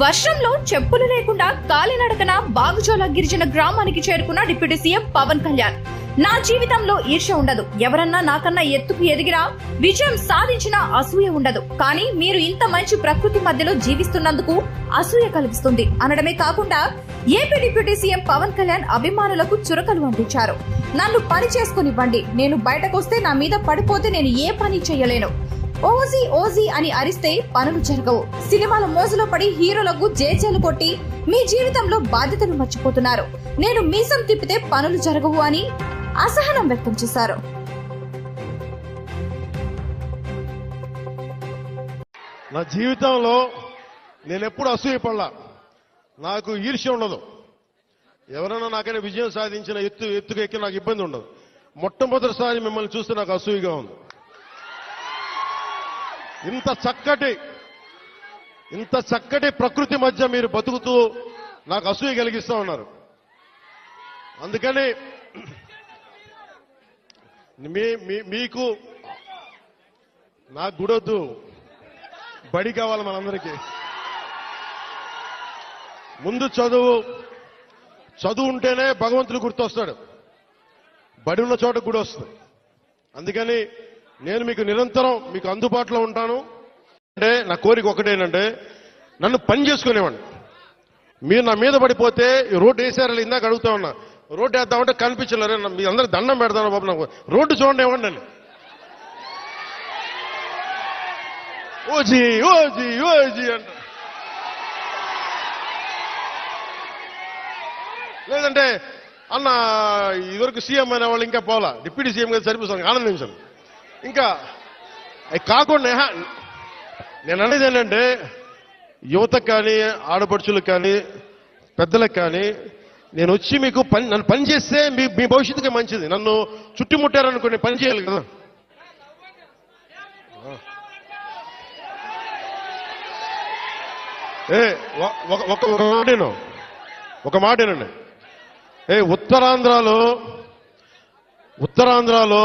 వర్షంలో చెప్పులు లేకుండా కాలినడకన బాగుచోల గిరిజన గ్రామానికి చేరుకున్న డిప్యూటీ సీఎం పవన్ కళ్యాణ్. నా జీవితంలో ఈర్ష్య ఉండదు. ఎవరన్నా నాకన్నా ఎత్తుకు ఎదిగినా విజయం సాధించిన అసూయ ఉండదు. కానీ మీరు ఇంత మంచి ప్రకృతి మధ్యలో జీవిస్తున్నందుకు అసూయ కలిగిస్తుంది. అనడమే కాకుండా AP deputy CM Pawan Kalyan అభిమానులకు చురకలు అందించారు నన్ను పని చేసుకునివ్వండి. నేను బయటకొస్తే నా మీద పడిపోతే నేను ఏ పని చేయలేను. ఓజీ ఓజీ అని అరిస్తే పనులు జరగవు. సినిమాల మోజులో పడి హీరోలకు జేజేలు కొట్టి మీ జీవితంలో బాధ్యతలు మర్చిపోతున్నారు. నేను మీసం తిప్పితే పనులు జరగవు అని అసహనం వ్యక్తం చేశారు. నా జీవితంలో నేను ఎప్పుడు అసూయపడలా. నాకు ఈర్ష్య ఉండదు. ఎవరైనా నాకైనా విజయం సాధించిన ఎత్తు ఎత్తుకు ఎక్కి నాకు ఇబ్బంది ఉండదు. మొట్టమొదటిసారి మిమ్మల్ని చూస్తే నాకు అసూయగా ఉంది. ఇంత చక్కటి ఇంత చక్కటి ప్రకృతి మధ్య మీరు బతుకుతూ నాకు అసూయ కలిగిస్తూ ఉన్నారు. అందుకని మీ మీ- మీకు నాకు గుడొద్దు. బడి కావాలి మనందరికీ. ముందు చదువు చదువు ఉంటేనే భగవంతుడు గుర్తొస్తాడు. బడి ఉన్న చోట గుడి వస్తుంది అందుకని నేను మీకు నిరంతరం మీకు అందుబాటులో ఉంటాను. అంటే నా కోరిక ఒకటేనంటే నన్ను పని చేసుకునేవాడిని. మీరు నా మీద పడిపోతే రోడ్డు వేసారని ఇందాక అడుగుతా ఉన్నా. రోడ్డు వేద్దామంటే కనిపించలేరు. మీ అందరూ దండం పెడతాను బాబు నాకు. రోడ్డు చూడండి ఇవ్వండి నన్ను ఓజీ ఓజీ ఓజీ అంట. లేదంటే అన్న ఇదివరకు సీఎం అయిన వాళ్ళు ఇంకా పోలా డిప్యూటీ సీఎం గారు సరిపోతాను ఆనందించండి ఇంకా అవి కాకుండా నేను అనేది ఏంటంటే యువతకు కానీ ఆడపడుచులకు కానీ పెద్దలకు కానీ నేను వచ్చి మీకు పని నన్ను పని చేస్తే మీ మీ భవిష్యత్తుకి మంచిది. నన్ను చుట్టుముట్టారనుకోండి పని చేయాలి కదా. ఏ ఒక ఒక ఒక మాటేను ఒక మాటేనండి ఏ ఉత్తరాంధ్రలో ఉత్తరాంధ్రలో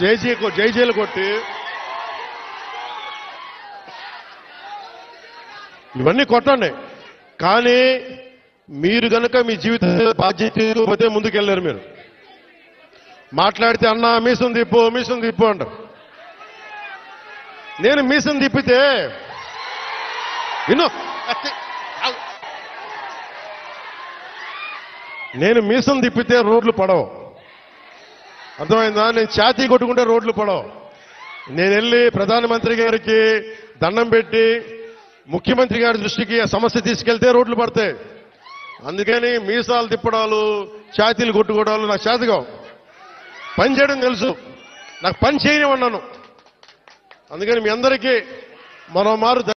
జైజీ జైజీలు కొట్టి. ఇవన్నీ కొట్టండి. కానీ మీరు గనక మీ జీవిత బాధ్యత పోతే ముందుకెళ్ళారు మీరు. మాట్లాడితే అన్న మీసం తిప్పు మీసం తిప్పు అంటారు. నేను మీసం తిప్పితే విను నేను మీసం తిప్పితే రోడ్లు పడవు. అర్థమైందా? నేను ఛాతీ కొట్టుకుంటే రోడ్లు పడవు. నేను వెళ్ళి ప్రధానమంత్రి గారికి దండం పెట్టి ముఖ్యమంత్రి గారి దృష్టికి ఆ సమస్య తీసుకెళ్తే రోడ్లు పడతాయి. అందుకని మీసాలు తిప్పడాలు ఛాతీలు కొట్టుకోవడాలు నాకు చేతగా పని చేయడం తెలుసు. నాకు పని చేయనివన్నాను అందుకని మీ అందరికీ మరో మారు